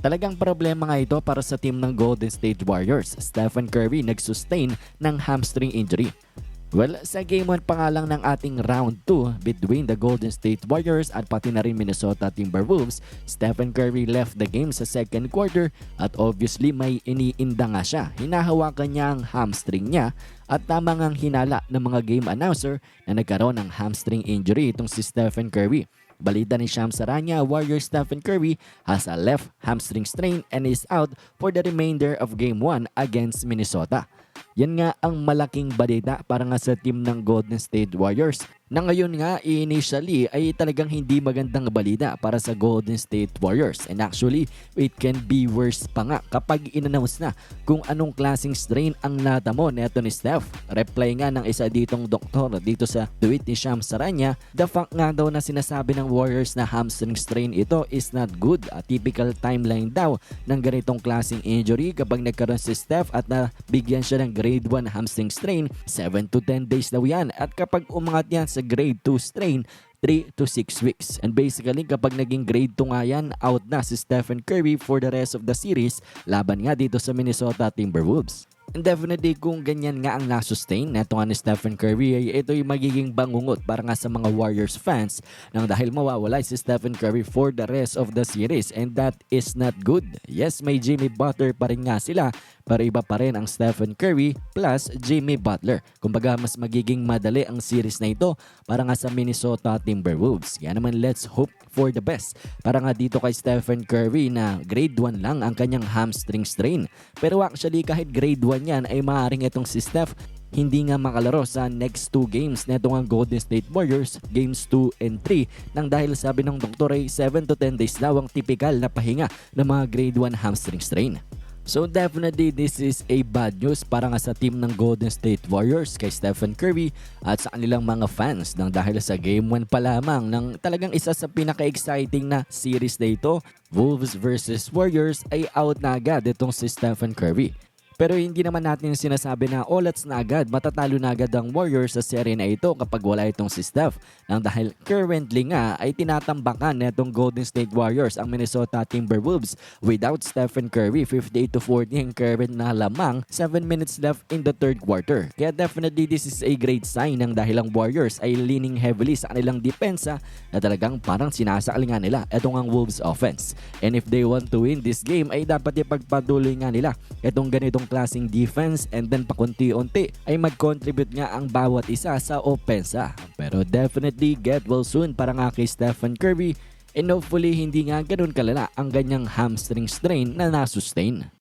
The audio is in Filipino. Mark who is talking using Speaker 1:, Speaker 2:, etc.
Speaker 1: Talagang problema nga ito para sa team ng Golden State Warriors. Stephen Curry nag-sustain ng hamstring injury. Well, sa game 1 pa nga lang ng ating round 2 between the Golden State Warriors at pati na rin Minnesota Timberwolves, Stephen Curry left the game sa second quarter at obviously may iniinda nga siya. Hinahawakan niya ang hamstring niya at tama ngang hinala ng mga game announcer na nagkaroon ng hamstring injury itong si Stephen Curry. Balita ni Sham Saranya, Warrior Stephen Curry has a left hamstring strain and is out for the remainder of Game 1 against Minnesota. Yan nga ang malaking balita para nga sa team ng Golden State Warriors na ngayon nga initially ay talagang hindi magandang balita para sa Golden State Warriors and actually it can be worse pa nga kapag inannounce na kung anong klaseng strain ang natamo neto ni Steph. Reply nga ng isa ditong doktor dito sa tweet ni Sham Saranya, the fact nga daw na sinasabi ng Warriors na hamstring strain ito is not good. A typical timeline daw ng ganitong klaseng injury kapag nagkaroon si Steph at nabigyan siya ng grade 1 hamstring strain, 7 to 10 days daw yan. At kapag umangat yan sa grade 2 strain, 3 to 6 weeks. And basically, kapag naging grade 2 nga yan, out na si Stephen Curry for the rest of the series laban nga dito sa Minnesota Timberwolves. And definitely kung ganyan nga ang nasustain neto nga ni Stephen Curry ay ito yung magiging bangungot para nga sa mga Warriors fans nang dahil mawawala si Stephen Curry for the rest of the series and that is not good. Yes, may Jimmy Butler pa rin nga sila pero iba pa rin ang Stephen Curry plus Jimmy Butler. Kumbaga mas magiging madali ang series na ito para nga sa Minnesota Timberwolves. Kaya naman let's hope for the best para nga dito kay Stephen Curry na grade 1 lang ang kanyang hamstring strain. Pero actually kahit grade 1 yan ay maaaring itong si Steph hindi nga makalaro sa next two games neto ang Golden State Warriors games 2 and 3 nang dahil sabi ng doktor ay 7 to 10 days daw ang typical na pahinga ng mga grade 1 hamstring strain. So definitely this is a bad news para nga sa team ng Golden State Warriors kay Stephen Curry at sa kanilang mga fans nang dahil sa game 1 pa lamang ng talagang isa sa pinaka-exciting na series na ito, Wolves versus Warriors ay out na agad itong si Stephen Curry. Pero hindi naman natin sinasabi na olats na agad, matatalo na agad ang Warriors sa serye na ito kapag wala itong si Steph. Nang dahil currently nga ay tinatambakan netong Golden State Warriors ang Minnesota Timberwolves without Stephen Curry. 58 to 40 ang current na lamang, 7 minutes left in the third quarter. Kaya definitely this is a great sign ng dahil ang Warriors ay leaning heavily sa kanilang depensa na talagang parang sinasakalingan nila itong ang Wolves offense. And if they want to win this game ay dapat ipagpatuloy nga nila itong ganitong klaseng defense and then pakunti-unti ay mag-contribute nga ang bawat isa sa opensa. Pero definitely get well soon para nga kay Stephen Curry and hopefully hindi nga ganun kalala ang ganyang hamstring strain na nasustain.